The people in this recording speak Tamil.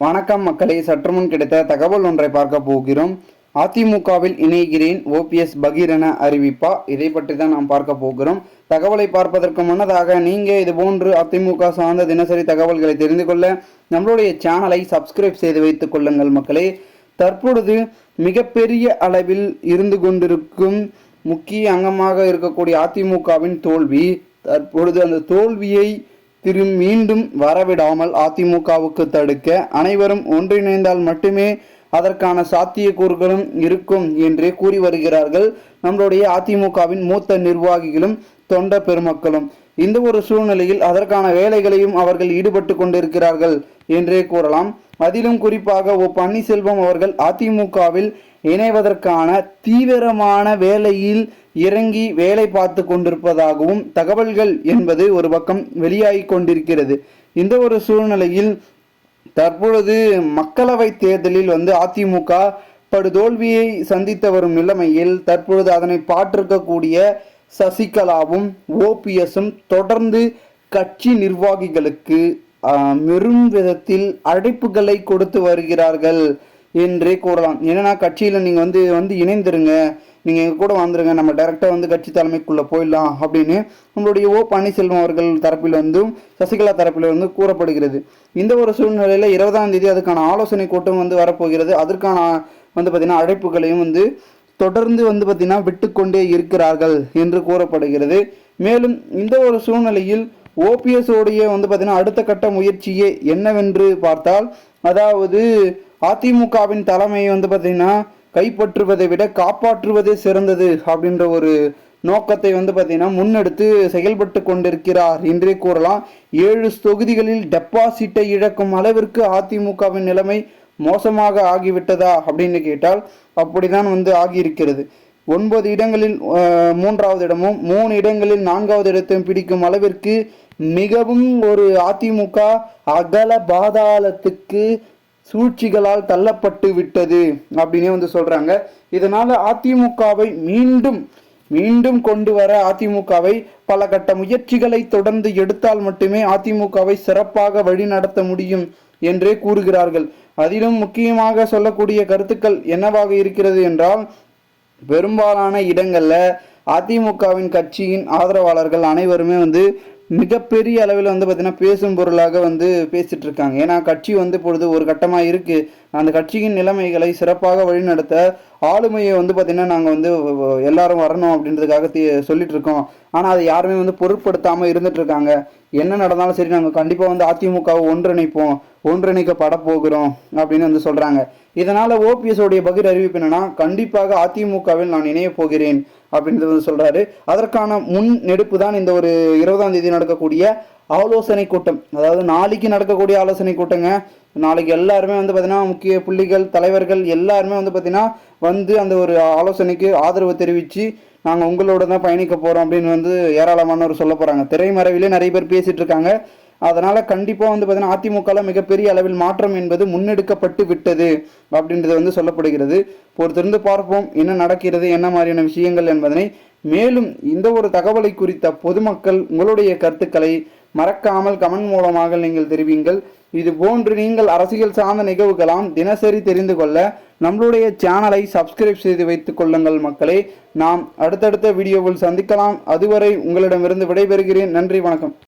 வணக்கம் மக்களே சற்று முன் கிடைத்த தகவல் ஒன்றை பார்க்க போகிறோம். அதிமுகவில் இணைகிறேன் ஓபிஎஸ் பகீரன அறிவிப்பா. இதை பற்றி தான் நாம் பார்க்க போகிறோம். தகவலை பார்ப்பதற்கு முன்னதாக நீங்க இது போன்று அதிமுக சார்ந்த தினசரி தகவல்களை தெரிந்து கொள்ள நம்மளுடைய சேனலை சப்ஸ்கிரைப் செய்து வைத்துக் கொள்ளுங்கள் மக்களே. தற்பொழுது மிகப்பெரிய அளவில் இருந்து கொண்டிருக்கும் முக்கிய அங்கமாக இருக்கக்கூடிய அதிமுகவின் தோல்வி தற்பொழுது அந்த தோல்வியை திரு மீண்டும் வரவிடாமல் அதிமுகவுக்கு தடுக்க அனைவரும் ஒன்றிணைந்தால் மட்டுமே அதற்கான சாத்தியக்கூறுகளும் இருக்கும் என்றே கூறி வருகிறார்கள் நம்மளுடைய அதிமுகவின் மூத்த நிர்வாகிகளும் தொண்ட பெருமக்களும். இந்த ஒரு சூழ்நிலையில் அதற்கான வேலைகளையும் அவர்கள் ஈடுபட்டு கொண்டிருக்கிறார்கள் என்றே கூறலாம். அதிலும் குறிப்பாக ஓ பன்னீர்செல்வம் அவர்கள் அதிமுகவில் இணைவதற்கான தீவிரமான வேலையில் இறங்கி வேலை பார்த்து கொண்டிருப்பதாகவும் தகவல்கள் என்பது ஒரு பக்கம் வெளியாகி கொண்டிருக்கிறது. இந்த ஒரு சூழ்நிலையில் தற்பொழுது மக்களவை தேர்தலில் வந்து அதிமுக படு தோல்வியை சந்தித்து வரும் நிலைமையில் தற்பொழுது அதனை பாற்றிருக்கக்கூடிய சசிகலாவும் ஓபிஎஸும் தொடர்ந்து கட்சி நிர்வாகிகளுக்கு மெரும் விதத்தில் அழைப்புகளை கொடுத்து வருகிறார்கள். என்றே கூறலாம். ஏன்னா கட்சியில் நீங்கள் வந்து வந்து இணைந்துருங்க. நீங்கள் எங்கள் கூட வந்துருங்க நம்ம டைரெக்டாக வந்து கட்சி தலைமைக்குள்ளே போயிடலாம் அப்படின்னு நம்மளுடைய ஓ. பன்னீர்செல்வம் அவர்கள் தரப்பில் வந்தும் சசிகலா தரப்பில் வந்து கூறப்படுகிறது. இந்த ஒரு சூழ்நிலையில் இருபதாம் தேதி அதுக்கான ஆலோசனை கூட்டம் வந்து வரப்போகிறது. அதற்கான வந்து பார்த்திங்கன்னா அழைப்புகளையும் வந்து தொடர்ந்து வந்து பார்த்திங்கன்னா விட்டுக்கொண்டே இருக்கிறார்கள் என்று கூறப்படுகிறது. மேலும் இந்த ஒரு சூழ்நிலையில் ஓபிஎஸ்ஓடைய வந்து பார்த்தீங்கன்னா அடுத்த கட்ட முயற்சியே என்னவென்று பார்த்தால் அதாவது அதிமுகவின் தலைமையை வந்து பார்த்தீங்கன்னா கைப்பற்றுவதை விட காப்பாற்றுவதே சிறந்தது அப்படின்ற ஒரு நோக்கத்தை வந்து பார்த்தீங்கன்னா முன்னெடுத்து செயல்பட்டு கொண்டிருக்கிறார். என்றே கூறலாம் ஏழு தொகுதிகளில் டெபாசிட்டை இழக்கும் அளவிற்கு அதிமுகவின் நிலைமை மோசமாக ஆகிவிட்டதா அப்படின்னு கேட்டால் அப்படிதான் வந்து ஆகியிருக்கிறது. ஒன்பது இடங்களில் மூன்றாவது இடமும் மூணு இடங்களில் நான்காவது இடத்தையும் பிடிக்கும் அளவிற்கு மிகவும் ஒரு அதிமுக அகல பாதாளத்துக்கு சூழ்ச்சிகளால் தள்ளப்பட்டு விட்டது அப்படின்னே வந்து சொல்றாங்க. இதனால அதிமுகவை மீண்டும் மீண்டும் கொண்டு வர அதிமுகவை பல கட்ட முயற்சிகளை தொடர்ந்து எடுத்தால் மட்டுமே அதிமுகவை சிறப்பாக வழிநடத்த முடியும் என்றே கூறுகிறார்கள். அதிலும் முக்கியமாக சொல்லக்கூடிய கருத்துக்கள் என்னவாக இருக்கிறது என்றால் பெரும்பாலான இடங்களில் அதிமுகவின் கட்சியின் ஆதரவாளர்கள் அனைவருமே வந்து மிகப்பெரிய அளவில் வந்து பார்த்திங்கன்னா பேசும் பொருளாக வந்து பேசிகிட்டு இருக்காங்க. ஏன்னா கட்சி வந்து பொழுது ஒரு கட்டமாக இருக்குது அந்த கட்சியின் நிலைமைகளை சிறப்பாக வழிநடத்த ஆளுமையை வந்து பார்த்திங்கன்னா நாங்கள் வந்து எல்லாரும் வரணும் அப்படின்றதுக்காக சொல்லிட்டு இருக்கோம். ஆனால் அதை யாருமே வந்து பொருட்படுத்தாமல் இருந்துட்டு இருக்காங்க. என்ன நடந்தாலும் சரி நாங்கள் கண்டிப்பாக வந்து அதிமுகவை ஒன்றிணைப்போம் ஒன்றிணைக்கப்பட போகிறோம் அப்படின்னு வந்து சொல்கிறாங்க இதனால் ஓபிஎஸ் உடைய பகிர் அறிவிப்பு என்னன்னா கண்டிப்பாக அதிமுகவில் நான் இணைய போகிறேன் அப்படின்றது வந்து சொல்கிறாரு அதற்கான முன் நெடுப்பு தான் இந்த ஒரு இருபதாம் தேதி நடக்கக்கூடிய ஆலோசனை கூட்டம். அதாவது நாளைக்கு நடக்கக்கூடிய ஆலோசனை கூட்டங்க. நாளைக்கு எல்லாருமே வந்து பார்த்தீங்கன்னா முக்கிய புள்ளிகள் தலைவர்கள் எல்லாருமே வந்து பார்த்தீங்கன்னா வந்து அந்த ஒரு ஆலோசனைக்கு ஆதரவு தெரிவித்து நாங்கள் உங்களோட தான் பயணிக்க போகிறோம் அப்படின்னு வந்து ஏராளமானவர் சொல்ல போகிறாங்க திரைமறைவிலே நிறைய பேர் பேசிகிட்டு இருக்காங்க. அதனால் கண்டிப்பாக வந்து பார்த்தீங்கன்னா அதிமுகவில் மிகப்பெரிய அளவில் மாற்றம் என்பது முன்னெடுக்கப்பட்டு விட்டது அப்படின்றது வந்து சொல்லப்படுகிறது. பொறுத்திருந்து பார்ப்போம் என்ன நடக்கிறது என்ன மாதிரியான விஷயங்கள் என்பதனை. மேலும் இந்த ஒரு தகவலை குறித்த பொதுமக்கள் உங்களுடைய கருத்துக்களை மறக்காமல் கமெண்ட் மூலமாக நீங்கள் தெரிவிங்கள். இது போன்று நீங்கள் அரசியல் சார்ந்த நிகழ்வுகளாம் தினசரி தெரிந்து கொள்ள நம்மளுடைய சேனலை சப்ஸ்கிரைப் செய்து வைத்துக் கொள்ளுங்கள் மக்களே. நாம் அடுத்தடுத்த வீடியோவில் சந்திக்கலாம். அதுவரை உங்களிடமிருந்து விடைபெறுகிறேன். நன்றி வணக்கம்.